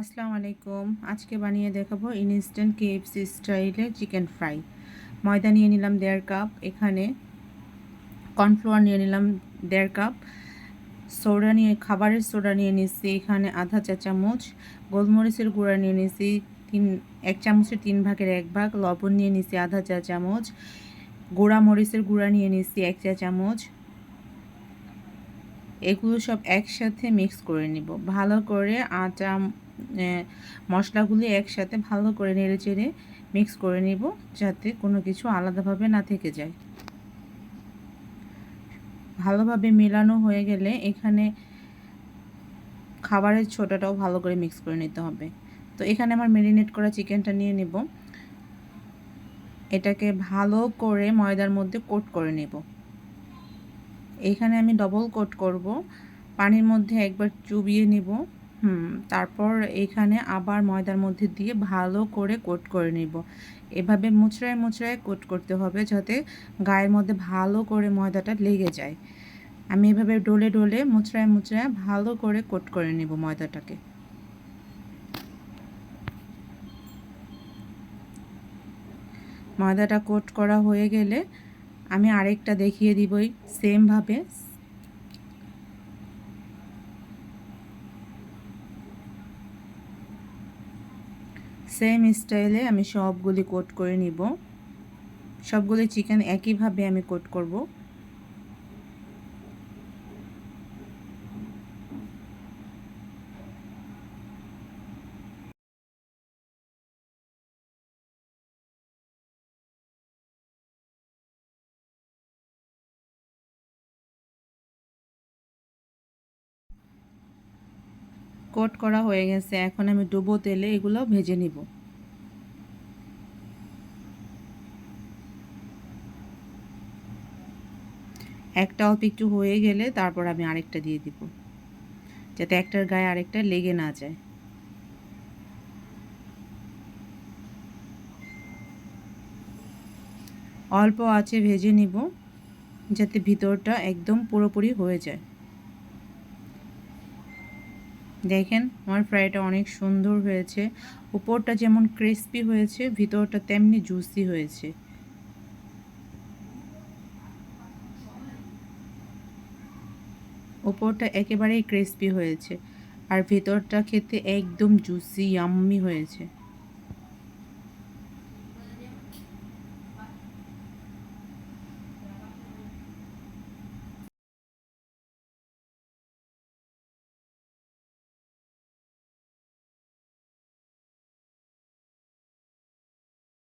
আসসালামু আলাইকুম। আজকে বানিয়ে দেখাবো ইনস্ট্যান্ট কেএফসি স্টাইলে চিকেন ফ্রাই। ময়দা নিয়ে নিলাম দেড় কাপ, এখানে কর্নফ্লাওয়ার নিয়ে নিলাম দেড় কাপ। সোডা নিয়ে, খাবারের সোডা নিয়ে নিচ্ছি এখানে আধা চা চামচ। গোলমরিচের গুঁড়া নিয়ে নিচ্ছি তিন, এক চামচের তিন ভাগের এক ভাগ। লবণ নিয়ে নিচ্ছি আধা চা চামচ। গোড়া মরিচের গুঁড়া নিয়ে নিচ্ছি এক চা চামচ। এগুলো সব একসাথে মিক্স করে নিব। ভালো করে আটা মশলাগুলি একসাথে ভালো করে নেড়ে চেড়ে মিক্স করে নিব যাতে কোনো কিছু আলাদাভাবে না থেকে যায়। ভালোভাবে মেলানো হয়ে গেলে এখানে খাবারের ছোটাটাও ভালো করে মিক্স করে নিতে হবে। তো এখানে আমার ম্যারিনেট করা চিকেনটা নিয়ে নেব। এটাকে ভালো করে ময়দার মধ্যে কোট করে নেব। এখানে আমি ডবল কোট করব। পানির মধ্যে একবার চুবিয়ে নেব। হুম, তারপর এখানে আবার ময়দার মধ্যে দিয়ে ভালো করে কোট করে নিব। এভাবে মুচড়ায় মুচড়ায় কোট করতে হবে যাতে গায়ের মধ্যে ভালো করে ময়দাটা লেগে যায়। আমি এভাবে ডোলে ডোলে মুচড়ায় মুচড়ায় ভালো করে কোট করে নিব ময়দাটাকে। ময়দাটা কোট করা হয়ে গেলে আমি আরেকটা দেখিয়ে দিবই সেমভাবে সেম স্টাইলে আমি সবগুলি কোট করে নিব। সবগুলি চিকেন একইভাবে আমি কোট করব। কোট করা হয়ে গেছে। এখন আমি ডুবো তেলে এগুলো ভেজে নিব। একটা অল্প একটু হয়ে গেলে তারপর আমি আরেকটা দিয়ে দিব, যাতে একটার গায়ে আরেকটা লেগে না যায়। অল্প আছে ভেজে নিব, যাতে ভিতরটা একদম পুরোপুরি হয়ে যায়। দেখেন, আমার ফ্রাইটা অনেক সুন্দর হয়েছে। উপরটা যেমন ক্রিস্পি হয়েছে, ভিতরটা তেমনি জুসি হয়েছে। উপরটা একেবারেই ক্রিস্পি হয়েছে। আর ভিতরটা খেতে একদম জুসি ইয়াম্মি হয়েছে।